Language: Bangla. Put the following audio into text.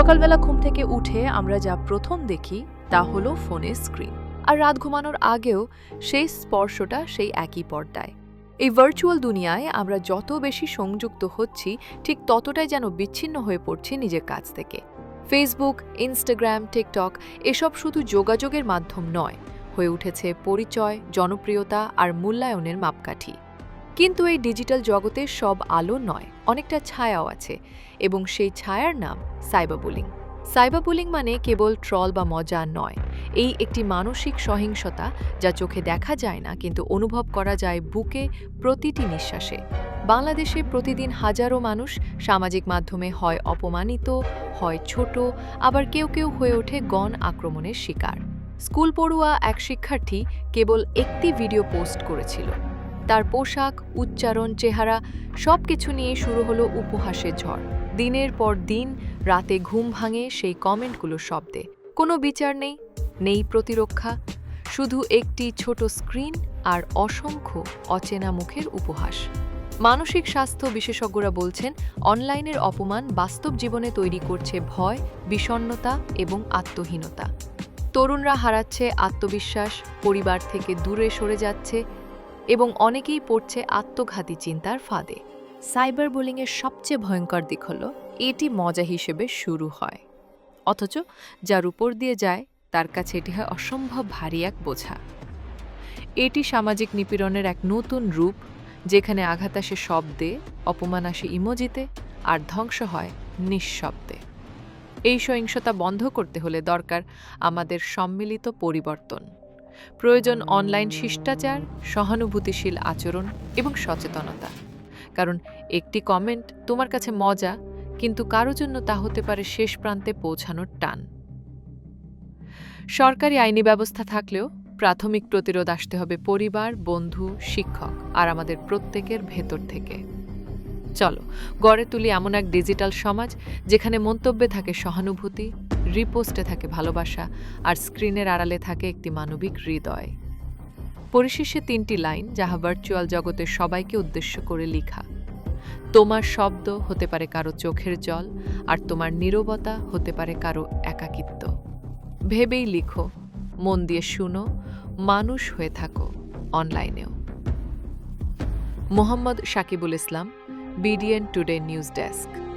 সকালবেলা ঘুম থেকে উঠে আমরা যা প্রথম দেখি তা হলো ফোনের স্ক্রিন। আর রাত ঘুমানোর আগেও সেই স্পর্শটা সেই একই পর্দায়। এই ভার্চুয়াল দুনিয়ায় আমরা যত বেশি সংযুক্ত হচ্ছি, ঠিক ততটাই যেন বিচ্ছিন্ন হয়ে পড়ছি নিজের কাছ থেকে। ফেসবুক ইনস্টাগ্রাম টিকটক এসব শুধু যোগাযোগের মাধ্যম নয়, হয়ে উঠেছে পরিচয়, জনপ্রিয়তা আর মূল্যায়নের মাপকাঠি। কিন্তু এই ডিজিটাল জগতে সব আলো নয়, অনেকটা ছায়াও আছে এবং সেই ছায়ার নাম সাইবাবুলিং সাইবাবুলিং মানে কেবল ট্রল বা মজা নয়, এই একটি মানসিক সহিংসতা যা চোখে দেখা যায় না কিন্তু অনুভব করা যায় বুকে প্রতিটি নিঃশ্বাসে। বাংলাদেশে প্রতিদিন হাজারো মানুষ সামাজিক মাধ্যমে হয় অপমানিত, হয় ছোট, আবার কেউ কেউ হয়ে ওঠে গণ আক্রমণের শিকার। স্কুল পড়ুয়া এক শিক্ষার্থী কেবল একটি ভিডিও পোস্ট করেছিল। তার পোশাক, উচ্চারণ, চেহারা সব কিছু নিয়ে শুরু হলো উপহাসের ঝড়। দিনের পর দিন রাতে ঘুম ভাঙে সেই কমেন্টগুলো শব্দে। কোনো বিচার নেই নেই প্রতিরক্ষা, শুধু একটি ছোট স্ক্রিন আর অসংখ্য অচেনা মুখের উপহাস। মানসিক স্বাস্থ্য বিশেষজ্ঞরা বলছেন, অনলাইনের অপমান বাস্তব জীবনে তৈরি করছে ভয়, বিষণ্ণতা এবং আত্মহীনতা। তরুণরা হারাচ্ছে আত্মবিশ্বাস, পরিবার থেকে দূরে সরে যাচ্ছে এবং অনেকেই পড়ছে আত্মঘাতী চিন্তার ফাঁদে। সাইবার বুলিংয়ের সবচেয়ে ভয়ঙ্কর দিক হল, এটি মজা হিসেবে শুরু হয়। অথচ যার উপর দিয়ে যায়, তার কাছে এটি হয় অসম্ভব ভারী এক বোঝা। এটি সামাজিক নিপীড়নের এক নতুন রূপ, যেখানে আঘাত আসে শব্দে, অপমান আসে ইমোজিতে, আর ধ্বংস হয় নিঃশব্দে। এই সহিংসতা বন্ধ করতে হলে দরকার আমাদের সম্মিলিত পরিবর্তন। প্রয়োজন অনলাইন শিষ্টাচার, সহানুভূতিশীল আচরণ এবং সচেতনতা। কারণ একটি কমেন্ট তোমার কাছে মজা, কিন্তু কারও জন্য তা হতে পারে শেষ প্রান্তে পৌঁছানোর টান। সরকারি আইনি ব্যবস্থা থাকলেও প্রাথমিক প্রতিরোধ আসতে হবে পরিবার, বন্ধু, শিক্ষক আর আমাদের প্রত্যেকের ভেতর থেকে। চলো, গড়ে তুলি এমন এক ডিজিটাল সমাজ যেখানে মন্তব্যে থাকে সহানুভূতি রিপোস্টে থাকে ভালোবাসা আর স্ক্রিনের আড়ালে থাকে একটি মানবিক হৃদয়। পরিশেষে তিনটি লাইন যাহা ভার্চুয়াল জগতের সবাইকে উদ্দেশ্য করে লিখা। তোমার শব্দ হতে পারে কারও চোখের জল আর তোমার নীরবতা হতে পারে কারও একাকিত্ব। ভেবেই লিখো, মন দিয়ে শুনো, মানুষ হয়ে থাকো অনলাইনেও। Mohammad Sakibul Islam BDN today news desk